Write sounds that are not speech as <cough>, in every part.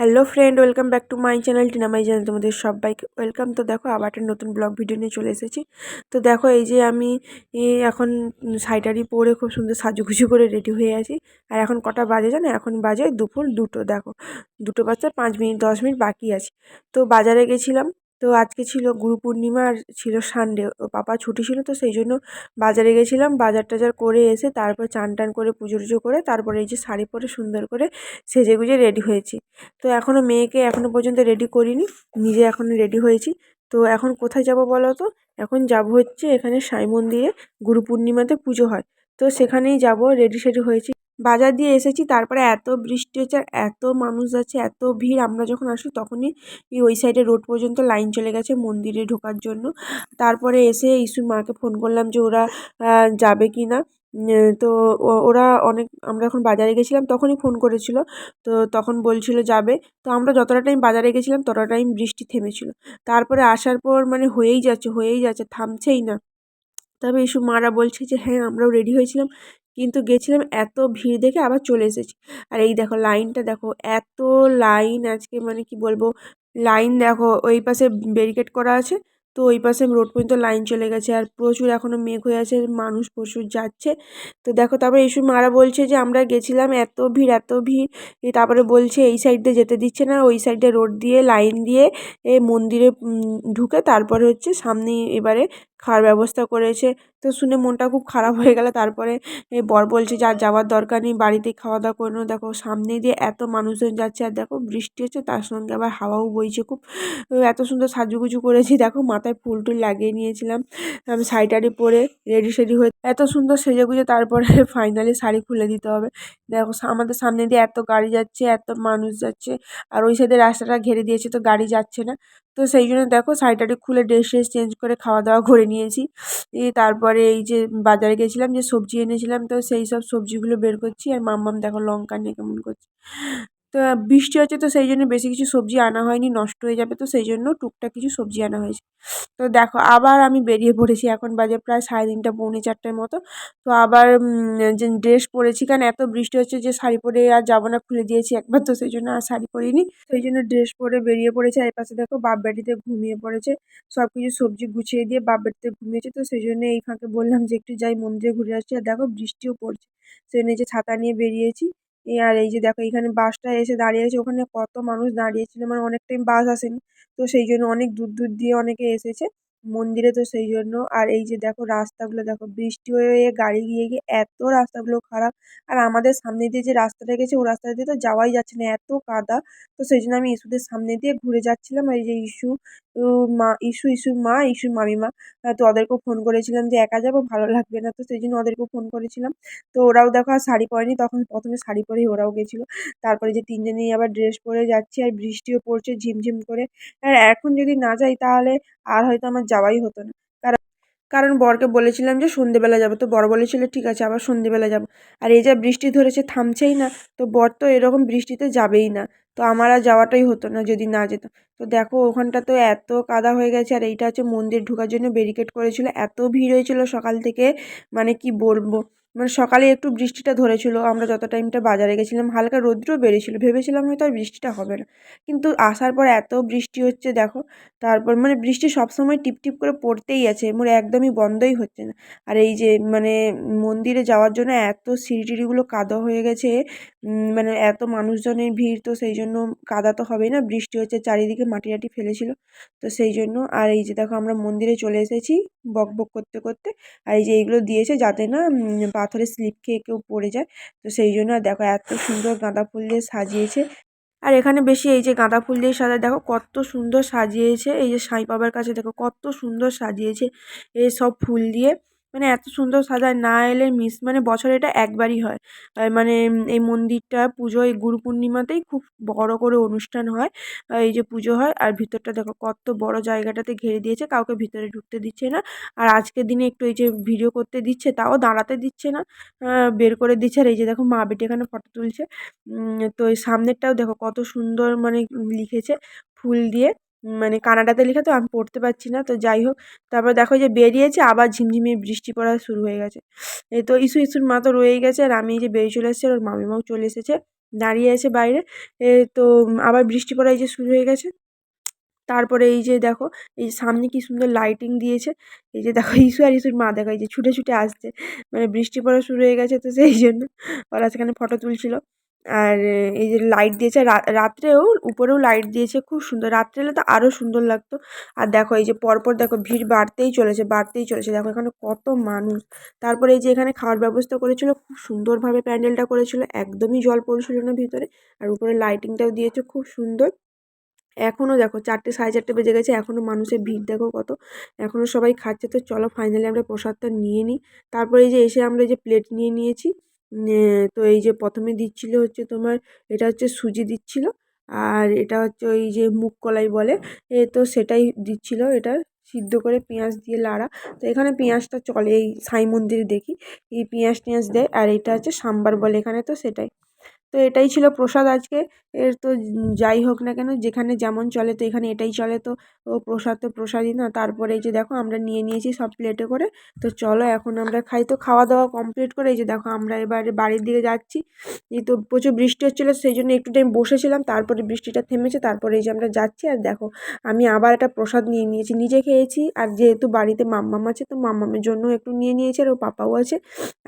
Hello friend welcome back to my channel Tina my channel তোমাদের সবাইকে welcome তো দেখো, আবার একটা নতুন ব্লগ ভিডিও নিয়ে চলে এসেছি। তো দেখো, এই যে আমি এখন শাড়িটারি পরে খুব সুন্দর সাজুগুজু করে রেডি হয়ে আছি। আর এখন কটা বাজে জানো? এখন বাজে দুপুর দুটো, দেখো। দুটো বাজতে পাঁচ মিনিট, দশ মিনিট বাকি আছে। তো বাজারে গেছিলাম তো আজকে ছিল গুরু পূর্ণিমা আর ছিল সানডে ও পাপা ছুটি ছিল তো সেই জন্য বাজারে গেছিলাম। বাজার টাজার করে এসে তারপর চান টান করে পুজো টুজো করে তারপরে এই যে শাড়ি পরে সুন্দর করে সেজে গুজে রেডি হয়েছি। তো এখনও মেয়েকে এখনও পর্যন্ত রেডি করিনি, নিজে এখন রেডি হয়েছি। তো এখন কোথায় যাব বলো তো এখন যাব হচ্ছে এখানে সাই মন্দিরে গুরু পূর্ণিমাতে পুজো হয়। তো সেখানেই যাব রেডি সেডি হয়েছি। বাজার দিয়ে এসেছি, তারপরে এত বৃষ্টি হচ্ছে এত মানুষ যাচ্ছে, এত ভিড়। আমরা যখন আসি তখনই ওই সাইডে রোড পর্যন্ত লাইন চলে গেছে মন্দিরে ঢোকার জন্য। তারপরে এসে ইস্যুর মাকে ফোন করলাম যে ওরা যাবে কি না তো ওরা অনেক, আমরা যখন বাজারে গেছিলাম তখনই ফোন করেছিল। তো তখন বলছিল যাবে। তো আমরা যতটা টাইম বাজারে গেছিলাম ততটা টাইম বৃষ্টি থেমেছিল। তারপরে আসার পর মানে হয়েই যাচ্ছে হয়েই যাচ্ছে, থামছেই না। তবে এইসব মারা বলছে যে হ্যাঁ আমরাও রেডি হয়েছিলাম। কিন্তু গেছিলাম এত ভিড় দেখে আবার চলে এসেছি। আর এই দেখো লাইনটা দেখো, এত লাইন আজকে মানে কি বলব, লাইন দেখো, ওই পাশে ব্যারিকেড করা আছে, তো ওই পাশে রোড পর্যন্ত লাইন চলে গেছে। আর প্রচুর এখনও মেঘ হয়ে আছে, মানুষ প্রচুর যাচ্ছে। তো দেখো তারপরে এইসব মারা বলছে যে, আমরা গেছিলাম এত ভিড় এত ভিড়। তারপরে বলছে, এই সাইড দিয়ে যেতে দিচ্ছে না, ওই সাইডে রোড দিয়ে লাইন দিয়ে, এ মন্দিরে ঢুকে তারপরে হচ্ছে সামনে এবারে খাওয়ার ব্যবস্থা করেছে। তো শুনে মনটা খুব খারাপ হয়ে গেল। তারপরে বর বলছে, যে আর যাওয়ার দরকার নেই বাড়িতেই খাওয়া দাওয়া করে দেখো, সামনে দিয়ে এত মানুষজন যাচ্ছে আর দেখো, বৃষ্টি হচ্ছে, তার সঙ্গে আবার হাওয়াও বইছে খুব। এত সুন্দর সাজুগুজু করেছি। দেখো, মাথায় ফুল টুল লাগিয়ে নিয়েছিলাম শাড়ি টাড়ি পরে রেডি সেডি হয়ে এত সুন্দর সেজে গুজে তারপরে <laughs> ফাইনালি শাড়ি খুলে দিতে হবে। দেখো আমাদের সামনে দিয়ে এত গাড়ি যাচ্ছে, এত মানুষ যাচ্ছে, আর ওই সাইডে রাস্তাটা ঘেরে দিয়েছে, তো গাড়ি যাচ্ছে না। তো সেই জন্য দেখো শাড়িটাটি খুলে ড্রেস ট্রেস চেঞ্জ করে খাওয়া দাওয়া করে নিয়েছি। তারপরে এই যে বাজারে গেছিলাম যে সবজি এনেছিলাম তো সেই সব সবজিগুলো বের করছি। আর মাম্মাম দেখো লঙ্কা নিয়ে কেমন করছে। তো বৃষ্টি হচ্ছে তো সেই জন্য বেশি কিছু সবজি আনা হয়নি, নষ্ট হয়ে যাবে তো সেই জন্য টুকটাক কিছু সবজি আনা হয়েছে। তো দেখো, আবার আমি বেরিয়ে পড়েছি, এখন বাজে প্রায় সাড়ে তিনটা, পৌনে চারটের মতো। তো আবার যে ড্রেস পরেছি, কারণ এত বৃষ্টি হচ্ছে যে শাড়ি পরে আর যাব না, খুলে দিয়েছি একবার তো, সেই জন্য আর শাড়ি পরিনি। সেই জন্য ড্রেস পরে বেরিয়ে পড়েছে, আর পাশে দেখো বাপ বাড়িতে ঘুমিয়ে পড়েছে। সব কিছু সবজি গুছিয়ে দিয়ে বাপ বাড়িতে ঘুমিয়েছে তো, সেই জন্য এই ফাঁকে বললাম যে একটু যাই মন্দিরে ঘুরে আসছি আর দেখো বৃষ্টিও পড়ছে, সেই নিচে ছাতা নিয়ে বেরিয়েছি। এই আর এই যে দেখো এইখানে বাসটা এসে দাঁড়িয়ে আছে। ওখানে কত মানুষ দাঁড়িয়ে ছিল মানে অনেক টাইম বাস আসেনি। তো সেই জন্য অনেক দূর দূর দিয়ে অনেকে এসেছে। মন্দিরে তো সেই জন্য। আর এই যে দেখো রাস্তাগুলো, দেখো বৃষ্টি হয়ে হয়ে গাড়ি গিয়ে গিয়ে এত রাস্তাগুলো খারাপ। আর আমাদের সামনে দিয়ে যে রাস্তাটা গেছে ও রাস্তা দিয়ে তো যাওয়াই যাচ্ছে না, এত কাদা। তো সেই জন্য আমি ইস্যুদের সামনে দিয়ে ঘুরে যাচ্ছিলাম। আর এই যে ইস্যু মা ইস্যু ইস্যুর মা ইস্যুর মামিমা তো ওদেরকেও ফোন করেছিলাম যে একা যাব, ভালো লাগবে না। তো সেই জন্য ওদেরকেও ফোন করেছিলাম। তো ওরাও দেখো আর শাড়ি পরেনি, তখন প্রথমে শাড়ি পরেই ওরাও গেছিল। তারপরে যে তিনজনেই আবার ড্রেস পরে যাচ্ছি, আর বৃষ্টিও পড়ছে ঝিমঝিম করে। আর এখন যদি না যাই তাহলে আর হয়তো আমার যাওয়াই হতো না। কারণ কারণ বরকে বলেছিলাম যে সন্ধেবেলা যাব। তো বর বলেছিল, ঠিক আছে, আবার সন্ধেবেলা যাব। আর এই যা বৃষ্টি ধরেছে, থামছেই না। তো বর তো এরকম বৃষ্টিতে যাবেই না। তো আমার আর যাওয়াটাই হতো না, যদি না যেত। তো দেখো, ওখানটা তো এত কাদা হয়ে গেছে, আর এইটা হচ্ছে মন্দির ঢোকার জন্য ব্যারিকেড করেছিল। এত ভিড় হয়েছিল সকাল থেকে মানে কি বলব? মানে সকালে একটু বৃষ্টিটা ধরেছিল, আমরা যত টাইমটা বাজারে গেছিলাম হালকা রৌদ্রও বেরিয়েছিল ভেবেছিলাম হয়তো আর বৃষ্টিটা হবে না। কিন্তু আসার পর এত বৃষ্টি হচ্ছে দেখো, তারপর মানে বৃষ্টি সবসময় টিপ টিপ করে পড়তেই আছে মানে একদমই বন্ধই হচ্ছে না। আর এই যে মানে মন্দিরে যাওয়ার জন্য এত সিঁড়ি টিড়িগুলো কাদা হয়ে গেছে মানে এত মানুষজনের ভিড় তো সেই জন্য কাদা তো হবেই না, বৃষ্টি হচ্ছে, চারিদিকে মাটি টাটি ফেলেছিল। তো সেই জন্য আর এই যে দেখো আমরা মন্দিরে চলে এসেছি বক বক করতে করতে, আর এই যে এইগুলো দিয়েছে যাতে না পাথরে স্লিপ খেয়ে কেউ পড়ে যায়। তো সেই জন্য আর দেখো এত সুন্দর গাঁদা ফুল দিয়ে সাজিয়েছে। আর এখানে বেশি এই যে গাঁদা ফুল দিয়ে সাজায়, দেখো কত সুন্দর সাজিয়েছে। এই যে সাই বাবার কাছে দেখো কত সুন্দর সাজিয়েছে। এই সব ফুল দিয়ে। মানে এত সুন্দর সাজায় না এলে মিস মানে বছরে এটা একবারই হয়। মানে এই মন্দিরটা, পুজো, এই গুরু পূর্ণিমাতেই খুব বড় করে অনুষ্ঠান হয়। এই যে পুজো হয়, আর ভিতরটা দেখো কত বড় জায়গাটাতে ঘিরে দিয়েছে, কাউকে ভিতরে ঢুকতে দিচ্ছে না। আর আজকের দিনে একটু এই যে ভিডিও করতে দিচ্ছে, তাও দাঁড়াতে দিচ্ছে না। বের করে দিচ্ছে। আর এই যে দেখো মা বেটি এখানে ফটো তুলছে। তো এই সামনেরটাও দেখো কত সুন্দর মানে লিখেছে ফুল দিয়ে। মানে কানাডাতে লেখা, তো আমি পড়তে পারছি না। তো যাই হোক, তারপর দেখো যে বেরিয়েছে, আবার ঝিমঝিমিয়ে বৃষ্টি পড়া শুরু হয়ে গেছে। এই তো ইস্যু ইস্যুর মা তো রয়েই গেছে, আর আমি যে বেরিয়ে চলে এসেছি ওর মামিমাও চলে এসেছে, দাঁড়িয়ে আছে বাইরে। তো আবার বৃষ্টি পড়া এই যে শুরু হয়ে গেছে। তারপরে এই যে দেখো, এই যে সামনে কি সুন্দর লাইটিং দিয়েছে। এই যে দেখো ইস্যু আর ইস্যুর মা, দেখো এই যে ছুটে ছুটে আসছে। মানে বৃষ্টি পড়া শুরু হয়ে গেছে তো সেই জন্য ওরা সেখানে ফটো তুলছিল। আর এই যে লাইট দিয়েছে রাত্রেও উপরেও লাইট দিয়েছে, খুব সুন্দর। রাত্রে হলে তো আরও সুন্দর লাগতো। আর দেখো, এই যে পরপর দেখো, ভিড় বাড়তেই চলেছে বাড়তেই চলেছে। দেখো, এখানে কত মানুষ। তারপরে এই যে এখানে খাওয়ার ব্যবস্থা করেছিল, খুব সুন্দরভাবে প্যান্ডেলটা করেছিল, একদমই জল পড়ছিল না ভিতরে। আর উপরে লাইটিংটাও দিয়েছে, খুব সুন্দর। এখনও দেখো, চারটে, সাড়ে চারটে বেজে গেছে এখনও মানুষের ভিড়, দেখো কত। এখনও সবাই খাচ্ছে, তো চলো ফাইনালি আমরা প্রসাদটা নিয়ে নিই। তারপরে এই যে এসে আমরা যে প্লেট নিয়ে নিয়েছি। তো এই যে প্রথমে দিচ্ছিল হচ্ছে তোমার, এটা হচ্ছে সুজি দিচ্ছিল, আর এটা হচ্ছে ওই যে মুগ কলাই বলে, এ তো সেটাই দিচ্ছিল, এটা সিদ্ধ করে পেঁয়াজ দিয়ে লাড়া, তো এখানে পেঁয়াজটা চলে, এই সাই মন্দিরে দেখি, এই পেঁয়াজ টেঁয়াজ দেয়, আর এটা হচ্ছে সাম্বার বলে এখানে তো সেটাই। তো এটাই ছিল প্রসাদ আজকে। এর তো যাই হোক না কেন, যেখানে যেমন চলে তো এখানে এটাই চলে তো, ও প্রসাদ তো প্রসাদই না। তারপরে এই যে দেখো আমরা নিয়ে নিয়েছি সব প্লেটে করে। তো চলো এখন আমরা খাই। তো খাওয়া দাওয়া কমপ্লিট করে এই যে দেখো আমরা এবারে বাড়ির দিকে যাচ্ছি। এই তো প্রচুর বৃষ্টি হচ্ছিল, সেই জন্য একটু টাইম বসেছিলাম, তারপরে বৃষ্টিটা থেমেছে, তারপরে এই যে আমরা যাচ্ছি। আর দেখো আমি আবার একটা প্রসাদ নিয়ে নিয়েছি, নিজে খেয়েছি। আর যেহেতু বাড়িতে মাম্মাম আছে, তো মাম্মামের জন্য একটু নিয়ে নিয়েছে, আর ও পাপাও আছে।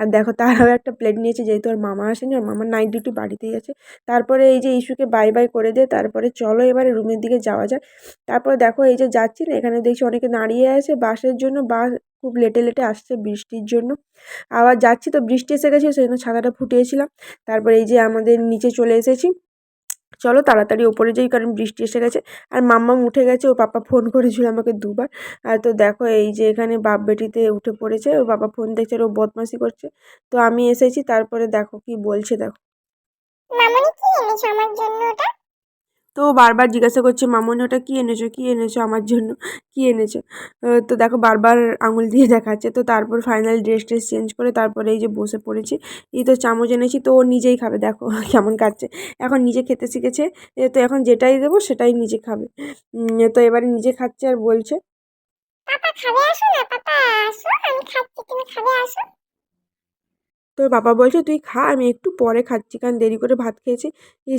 আর দেখো তারাও একটা প্লেট নিয়েছে, যেহেতু আর মামা আসেনি আর মামার নাইট ডিউটি বাড়িতেই আছে। তারপরে এই যে ইস্যুকে বাই বাই করে দিয়ে তারপরে চলো এবারে রুমের দিকে যাওয়া যায় তারপরে দেখো এই যে যাচ্ছি না, এখানে দেখছি অনেকে দাঁড়িয়ে আছে বাসের জন্য, বাস খুব লেটে লেটে আসছে বৃষ্টির জন্য। আবার যাচ্ছি তো বৃষ্টি এসে গেছে সেই জন্য ছাতাটা ফুটিয়েছিলাম। তারপরে এই যে আমাদের নিচে চলে এসেছি। চলো তাড়াতাড়ি ওপরে যাই, কারণ বৃষ্টি এসে গেছে। আর মাম্মাম উঠে গেছে, ওর পাপা ফোন করেছিল আমাকে দুবার। আর তো দেখো এই যে এখানে বাপ বেটিতে উঠে পড়েছে, ওর বাবা ফোন দেখছে আর ও বদমাসি করছে। তো আমি এসেছি, তারপরে দেখো কি বলছে, দেখো। মামনি কি এনেছো আমার জন্য ওটা? তো বারবার জিজ্ঞাসা করছে মামনি ওটা কী এনেছো? কী এনেছো আমার জন্য? কী এনেছো? তো দেখো বারবার আঙুল দিয়ে দেখাচ্ছে। তো তারপর ফাইনাল ড্রেস ট্রেস চেঞ্জ করে তারপরে এই যে বসে পড়েছি। এই তো চামচ এনেছি তো ও নিজেই খাবে। দেখো <laughs> কেমন খাচ্ছে এখন নিজে খেতে শিখেছে তো এখন যেটাই দেবো সেটাই নিজে খাবে। তো এবারে নিজে খাচ্ছে আর বলছে পাপা খাবে আসো না পাপা আসো আমি খাচ্ছি তুমি খাবে আসো। তোর বাবা বলছে, তুই খা, আমি একটু পরে খাচ্ছি, কারণ দেরি করে ভাত খেয়েছি।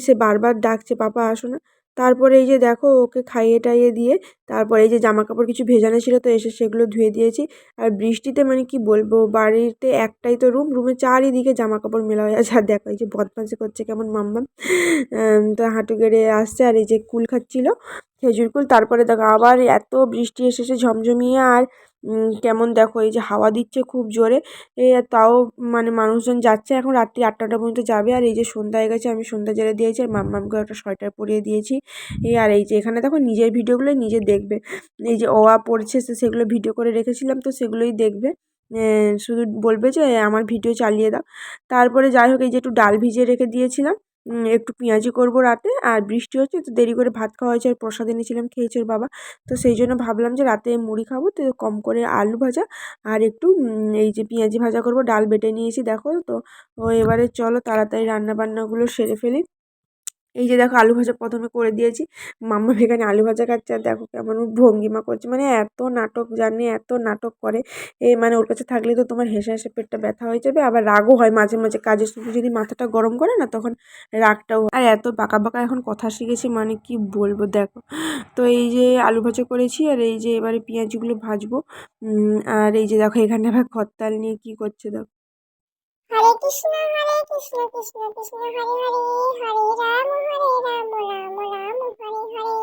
সে বারবার ডাকছে পাপা আসো না। তারপরে এই যে দেখো, ওকে খাইয়ে টাইয়ে দিয়ে তারপরে এই যে জামা কাপড় কিছু ভেজানো ছিল, তো এসে সেগুলো ধুয়ে দিয়েছি। আর বৃষ্টিতে মানে কি বলব, বাড়িতে একটাই তো রুম রুমে চারিদিকে জামা কাপড় মেলা হয়ে আছে। আর দেখো এই যে বদমাশি করছে কেমন মাম্মাম। তো হাঁটু গেড়ে আসছে, আর এই যে কুল খাচ্ছিল, খেজুর কুল। তারপরে দেখো আবার এত বৃষ্টি এসেছে, ঝমঝমিয়ে, আর কেমন দেখো? এই যে হাওয়া দিচ্ছে খুব জোরে, এ তাও মানে মানুষজন যাচ্ছে এখন রাত্রি আটটা পর্যন্ত যাবে। আর এই যে সন্ধ্যা হয়ে গেছে, আমি সন্ধ্যা জেলে দিয়েছি আর মাম্মামকে একটা সোয়েটার পরিয়ে দিয়েছি। এই আর এই যে এখানে দেখো নিজের ভিডিওগুলো নিজে দেখবে। এই যে ওয়া পড়ছে সেগুলো ভিডিও করে রেখেছিলাম, তো সেগুলোই দেখবে। শুধু বলবে যে আমার ভিডিও চালিয়ে দাও। তারপরে যাই হোক, এই যে একটু ডাল ভিজিয়ে রেখে দিয়েছিলাম। একটু পেঁয়াজি করব রাতে। আর বৃষ্টি হচ্ছে তো দেরি করে ভাত খাওয়া হয়েছে, আর প্রসাদ এনেছিলাম খেয়েছে ওর বাবা। তো সেই জন্য ভাবলাম যে রাতে মুড়ি খাব, তো কম করে আলু ভাজা আর একটু এই যে পেঁয়াজি ভাজা করব, ডাল বেটে নিয়েছি, দেখো তো। ও এবারে চলো তাড়াতাড়ি রান্না বান্নাগুলো সেরে ফেলি। এই যে দেখো আলু ভাজা প্রথমে করে দিয়েছি। মাম্মা এখানে আলু ভাজা খাচ্ছে আর দেখো কেমন ভঙ্গিমা করছে। মানে এত নাটক জানে, এত নাটক করে। এ মানে ওর কাছে থাকলে তো তোমার হেসে হেসে পেটটা ব্যথা হয়ে যাবে, আবার রাগও হয় মাঝে মাঝে। কাজের সময় যদি মাথাটা গরম করে না, তখন রাগটাও আর এত বাঁকা বাঁকা এখন কথা শিখেছি মানে কি বলব দেখো। তো এই যে আলু ভাজা করেছি, আর এই যে এবারে পেঁয়াজগুলো ভাজবো। আর এই যে দেখো এখানে আবার খরতাল নিয়ে কি করছে দেখো। হরে কৃষ্ণ হরে কৃষ্ণ কৃষ্ণ কৃষ্ণ, হরে হরে হরে রাম হরে রাম রাম রাম, হরে হরে।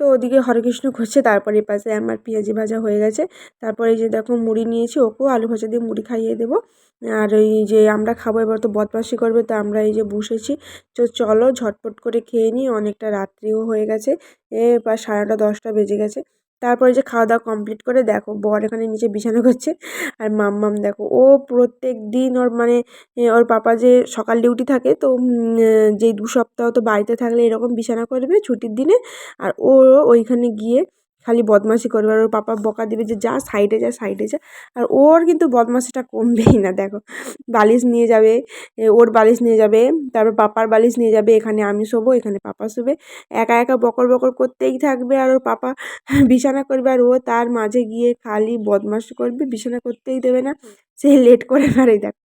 তো ওদিকে হরেকৃষ্ণ ঘষছে তারপরে পাশে আমার পেঁয়াজি ভাজা হয়ে গেছে। তারপরে যে দেখো মুড়ি নিয়েছি, ওকেও আলু ভাজা দিয়ে মুড়ি খাইয়ে দেবো। আর এই যে আমরা খাব, এবার তো বদমাসি করবে, তো আমরা এই যে বসেছি। তো চলো ঝটপট করে খেয়ে নিই, অনেকটা রাত্রিও হয়ে গেছে, এ বা সাড়ে নটা, দশটা বেজে গেছে। তারপরে যে খাওয়া দাওয়া কমপ্লিট করে দেখো বর এখানে নিচে বিছানা করছে আর মাম্মাম দেখো, ও প্রত্যেক দিন ওর মানে ওর পাপা যে সকাল ডিউটি থাকে তো যেই দু সপ্তাহ তো বাড়িতে থাকলে এরকম বিছানা করবে ছুটির দিনে, আর ও ওইখানে গিয়ে খালি বদমাশি করবে আর ওর পাপা বকা দিবে যে যা সাইডে যা সাইডে যা। আর ওর কিন্তু বদমাশিটা কমবেই না, দেখো। বালিশ নিয়ে যাবে ওর বালিশ নিয়ে যাবে, তারপর পাপার বালিশ নিয়ে যাবে, এখানে আমি শোবো, এখানে পাপা শোবে। একা একা বকর বকর করতেই থাকবে আর ওর পাপা বিছানা করবে আর ও তার মাঝে গিয়ে খালি বদমাশি করবে, বিছানা করতেই দেবে না। সে লেট করে মারে দেখো।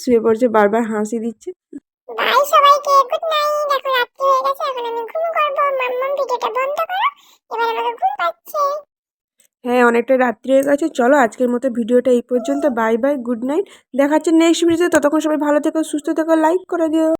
শুয়ে পড়ছে, বারবার হাসি দিচ্ছে। বাই সবাইকে গুড নাইট এখন রাত্রি হয়ে গেছে, এখন আমি ঘুম করব। ভিডিওটা বন্ধ করো। এবার আমাকে ঘুম পাচ্ছে। হ্যাঁ অনেকটা রাত্রি হয়ে গেছে। চলো আজকের মতো ভিডিওটা এই পর্যন্ত। বাই বাই গুড নাইট দেখাচ্ছে নেক্সট ভিডিওতে ততক্ষণ সবাই ভালো থেকো, সুস্থ থেকো লাইক করে দিও।